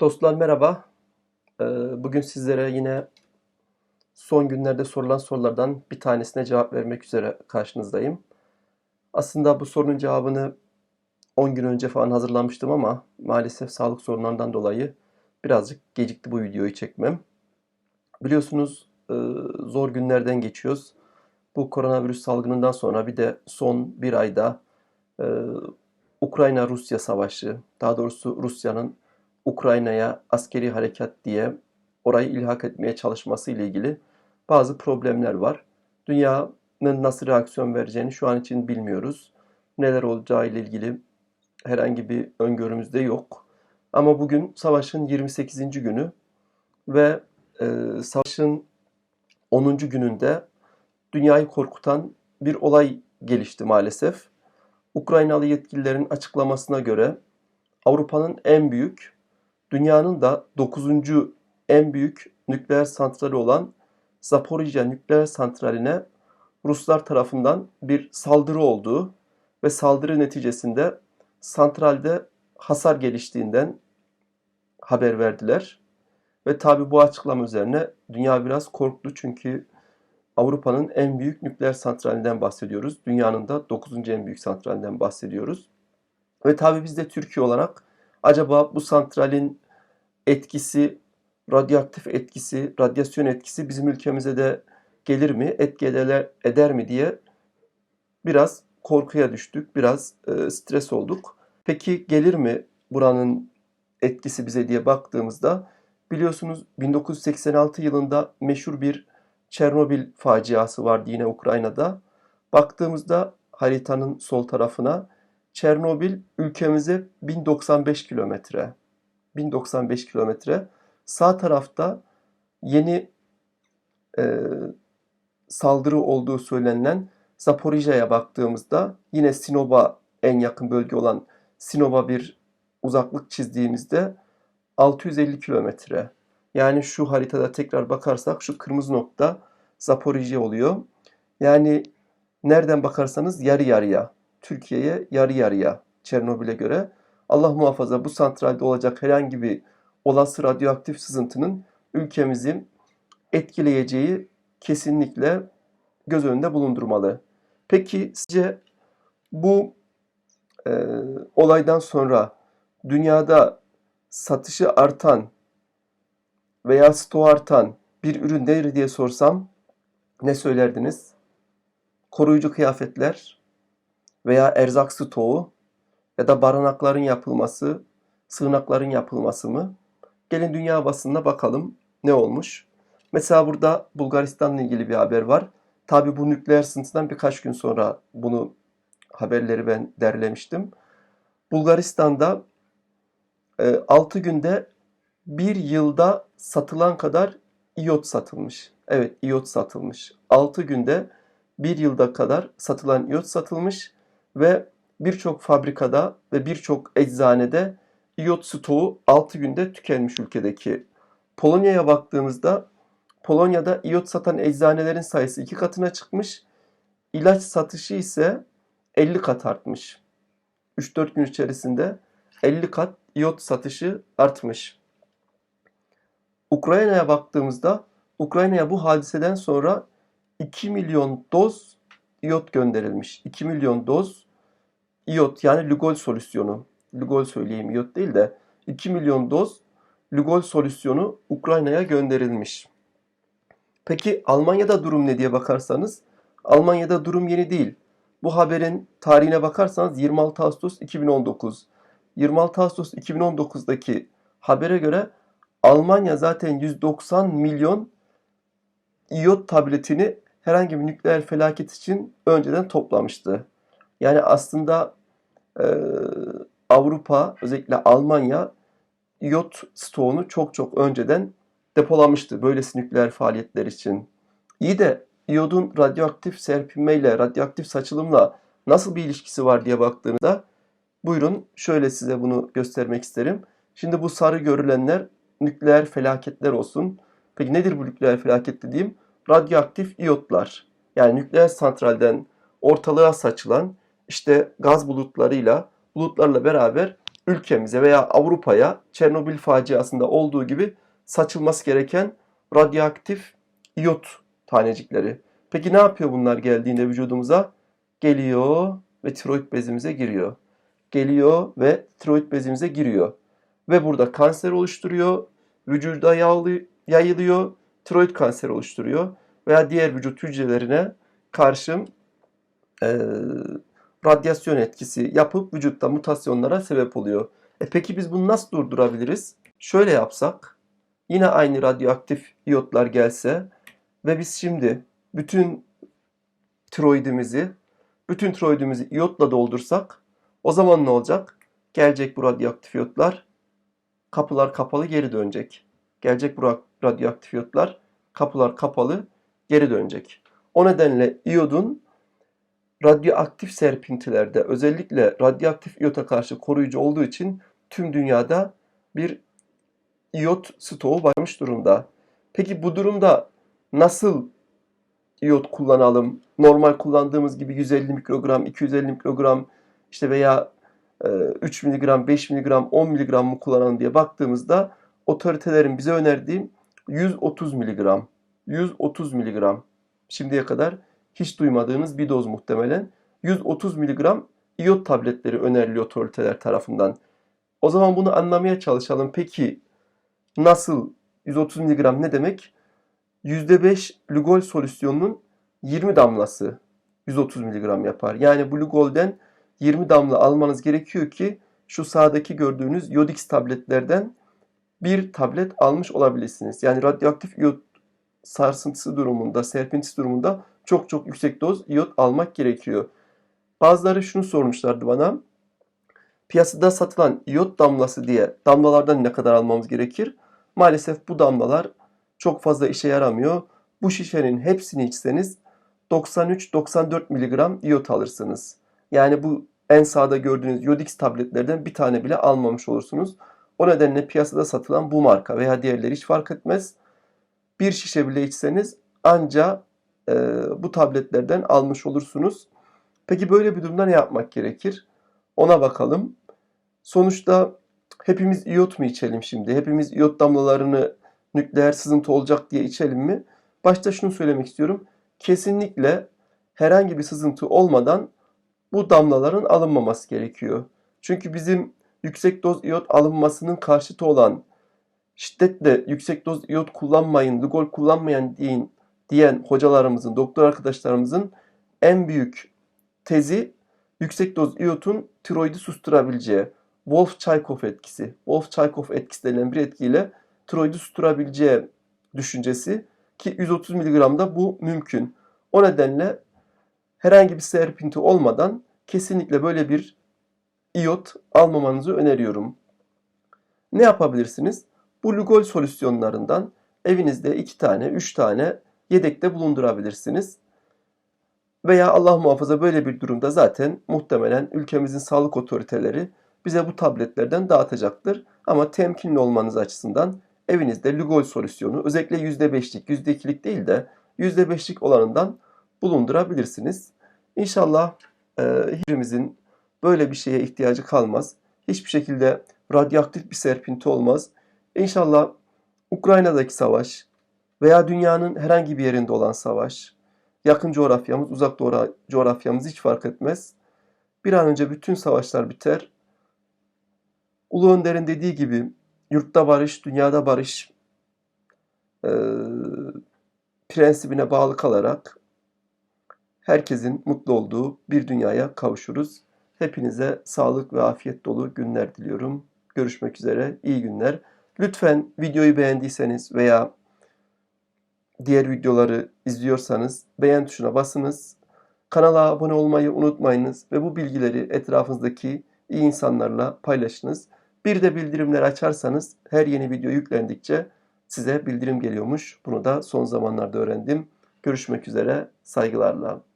Dostlar merhaba. Ee, Bugün sizlere yine son günlerde sorulan sorulardan bir tanesine cevap vermek üzere karşınızdayım. Aslında bu sorunun cevabını 10 gün önce falan hazırlamıştım ama maalesef sağlık sorunlarından dolayı birazcık gecikti bu videoyu çekmem. Biliyorsunuz e, zor günlerden geçiyoruz. Bu koronavirüs salgınından sonra bir de son bir ayda e, Ukrayna-Rusya savaşı, daha doğrusu Rusya'nın Ukrayna'ya askeri harekat diye orayı ilhak etmeye çalışması ile ilgili bazı problemler var. Dünyanın nasıl reaksiyon vereceğini şu an için bilmiyoruz. Neler olacağı ile ilgili herhangi bir öngörümüz de yok. Ama bugün savaşın 28. günü ve e, savaşın 10. gününde dünyayı korkutan bir olay gelişti maalesef. Ukraynalı yetkililerin açıklamasına göre Avrupa'nın en büyük, dünyanın da 9. en büyük nükleer santrali olan Zaporijya nükleer santraline Ruslar tarafından bir saldırı olduğu ve saldırı neticesinde santralde hasar geliştiğinden haber verdiler. Ve tabi bu açıklama üzerine dünya biraz korktu çünkü Avrupa'nın en büyük nükleer santralinden bahsediyoruz. Dünyanın da 9. en büyük santralinden bahsediyoruz. Ve tabi biz de Türkiye olarak acaba bu santralin etkisi, radyoaktif etkisi, radyasyon etkisi bizim ülkemize de gelir mi, etki eder, eder mi diye biraz korkuya düştük, biraz e, stres olduk. Peki gelir mi buranın etkisi bize diye baktığımızda biliyorsunuz 1986 yılında meşhur bir Çernobil faciası vardı yine Ukrayna'da. Baktığımızda haritanın sol tarafına Çernobil ülkemize 1095 kilometre. 1095 kilometre. Sağ tarafta yeni e, saldırı olduğu söylenilen Zaporijya'ya baktığımızda yine Sinop'a en yakın bölge olan Sinop'a bir uzaklık çizdiğimizde 650 kilometre. Yani şu haritada tekrar bakarsak şu kırmızı nokta Zaporijya oluyor. Yani nereden bakarsanız yarı yarıya. Türkiye'ye yarı yarıya Çernobil'e göre. Allah muhafaza bu santralde olacak herhangi bir olası radyoaktif sızıntının ülkemizi etkileyeceği kesinlikle göz önünde bulundurmalı. Peki sizce bu e, olaydan sonra dünyada satışı artan veya stoğu artan bir ürün nedir diye sorsam ne söylerdiniz? Koruyucu kıyafetler veya erzak stoğu ya da barınakların yapılması, sığınakların yapılması mı? Gelin dünya basınına bakalım ne olmuş. Mesela burada Bulgaristan'la ilgili bir haber var. Tabi bu nükleer sıntıdan birkaç gün sonra bunu haberleri ben derlemiştim. Bulgaristan'da 6 günde bir yılda satılan kadar iyot satılmış. Evet iyot satılmış. 6 günde bir yılda kadar satılan iyot satılmış ve birçok fabrikada ve birçok eczanede iyot stoğu 6 günde tükenmiş ülkedeki. Polonya'ya baktığımızda Polonya'da iyot satan eczanelerin sayısı 2 katına çıkmış. İlaç satışı ise 50 kat artmış. 3-4 gün içerisinde 50 kat iyot satışı artmış. Ukrayna'ya baktığımızda Ukrayna'ya bu hadiseden sonra 2 milyon doz iyot gönderilmiş. 2 milyon doz iyot yani Lugol solüsyonu. Lugol söyleyeyim iyot değil de 2 milyon doz Lugol solüsyonu Ukrayna'ya gönderilmiş. Peki Almanya'da durum ne diye bakarsanız Almanya'da durum yeni değil. Bu haberin tarihine bakarsanız 26 Ağustos 2019. 26 Ağustos 2019'daki habere göre Almanya zaten 190 milyon iyot tabletini herhangi bir nükleer felaket için önceden toplamıştı. Yani aslında e, Avrupa özellikle Almanya iyot stoğunu çok çok önceden depolamıştı böylesi nükleer faaliyetler için. İyi de iyodun radyoaktif serpinmeyle, radyoaktif saçılımla nasıl bir ilişkisi var diye baktığınızda buyurun şöyle size bunu göstermek isterim. Şimdi bu sarı görülenler nükleer felaketler olsun. Peki nedir bu nükleer felaket dediğim? Radyoaktif iyotlar. Yani nükleer santralden ortalığa saçılan işte gaz bulutlarıyla bulutlarla beraber ülkemize veya Avrupa'ya Çernobil faciasında olduğu gibi saçılması gereken radyoaktif iyot tanecikleri. Peki ne yapıyor bunlar geldiğinde vücudumuza? Geliyor ve tiroid bezimize giriyor. Geliyor ve tiroid bezimize giriyor. Ve burada kanser oluşturuyor. Vücuda yağlı, yayılıyor. Tiroid kanseri oluşturuyor. Veya diğer vücut hücrelerine karşı e, radyasyon etkisi yapıp vücutta mutasyonlara sebep oluyor. E peki biz bunu nasıl durdurabiliriz? Şöyle yapsak, yine aynı radyoaktif iyotlar gelse ve biz şimdi bütün tiroidimizi, bütün tiroidimizi iyotla doldursak, o zaman ne olacak? Gelecek bu radyoaktif iyotlar, kapılar kapalı geri dönecek. Gelecek bu radyoaktif iyotlar, kapılar kapalı geri dönecek. O nedenle iyodun radyoaktif serpintilerde özellikle radyoaktif iyota karşı koruyucu olduğu için tüm dünyada bir iyot stoğu varmış durumda. Peki bu durumda nasıl iyot kullanalım? Normal kullandığımız gibi 150 mikrogram, 250 mikrogram işte veya 3 miligram, 5 miligram, 10 miligram mı kullanalım diye baktığımızda otoritelerin bize önerdiği 130 miligram. 130 miligram. Şimdiye kadar hiç duymadığınız bir doz muhtemelen. 130 miligram iyot tabletleri öneriliyor otoriteler tarafından. O zaman bunu anlamaya çalışalım. Peki nasıl 130 miligram ne demek? %5 Lugol solüsyonunun 20 damlası 130 miligram yapar. Yani bu Lugol'den 20 damla almanız gerekiyor ki şu sağdaki gördüğünüz Yodix tabletlerden bir tablet almış olabilirsiniz. Yani radyoaktif iyot sarsıntısı durumunda, serpintisi durumunda çok çok yüksek doz iyot almak gerekiyor. Bazıları şunu sormuşlardı bana. Piyasada satılan iyot damlası diye damlalardan ne kadar almamız gerekir? Maalesef bu damlalar çok fazla işe yaramıyor. Bu şişenin hepsini içseniz 93-94 miligram iyot alırsınız. Yani bu en sağda gördüğünüz Yodix tabletlerden bir tane bile almamış olursunuz. O nedenle piyasada satılan bu marka veya diğerleri hiç fark etmez. Bir şişe bile içseniz anca e, bu tabletlerden almış olursunuz. Peki böyle bir durumda ne yapmak gerekir? Ona bakalım. Sonuçta hepimiz iyot mu içelim şimdi? Hepimiz iyot damlalarını nükleer sızıntı olacak diye içelim mi? Başta şunu söylemek istiyorum. Kesinlikle herhangi bir sızıntı olmadan bu damlaların alınmaması gerekiyor. Çünkü bizim yüksek doz iyot alınmasının karşıtı olan şiddetle yüksek doz iyot kullanmayın, Lugol kullanmayan deyin diyen hocalarımızın, doktor arkadaşlarımızın en büyük tezi yüksek doz iyotun tiroidi susturabileceği. Wolff-Chaikoff etkisi. Wolff-Chaikoff etkisi denilen bir etkiyle tiroidi susturabileceği düşüncesi ki 130 mg'da bu mümkün. O nedenle herhangi bir serpinti olmadan kesinlikle böyle bir iyot almamanızı öneriyorum. Ne yapabilirsiniz? Bu Lugol solüsyonlarından evinizde 2 tane, 3 tane yedekte bulundurabilirsiniz. Veya Allah muhafaza böyle bir durumda zaten muhtemelen ülkemizin sağlık otoriteleri bize bu tabletlerden dağıtacaktır. Ama temkinli olmanız açısından evinizde Lugol solüsyonu özellikle %5'lik, %2'lik değil de %5'lik olanından bulundurabilirsiniz. İnşallah e, hiçbirimizin böyle bir şeye ihtiyacı kalmaz. Hiçbir şekilde radyoaktif bir serpinti olmaz. İnşallah Ukrayna'daki savaş veya dünyanın herhangi bir yerinde olan savaş, yakın coğrafyamız, uzak coğrafyamız hiç fark etmez. Bir an önce bütün savaşlar biter. Ulu Önder'in dediği gibi yurtta barış, dünyada barış e, prensibine bağlı kalarak herkesin mutlu olduğu bir dünyaya kavuşuruz. Hepinize sağlık ve afiyet dolu günler diliyorum. Görüşmek üzere. İyi günler. Lütfen videoyu beğendiyseniz veya diğer videoları izliyorsanız beğen tuşuna basınız. Kanala abone olmayı unutmayınız ve bu bilgileri etrafınızdaki iyi insanlarla paylaşınız. Bir de bildirimleri açarsanız her yeni video yüklendikçe size bildirim geliyormuş. Bunu da son zamanlarda öğrendim. Görüşmek üzere. Saygılarla.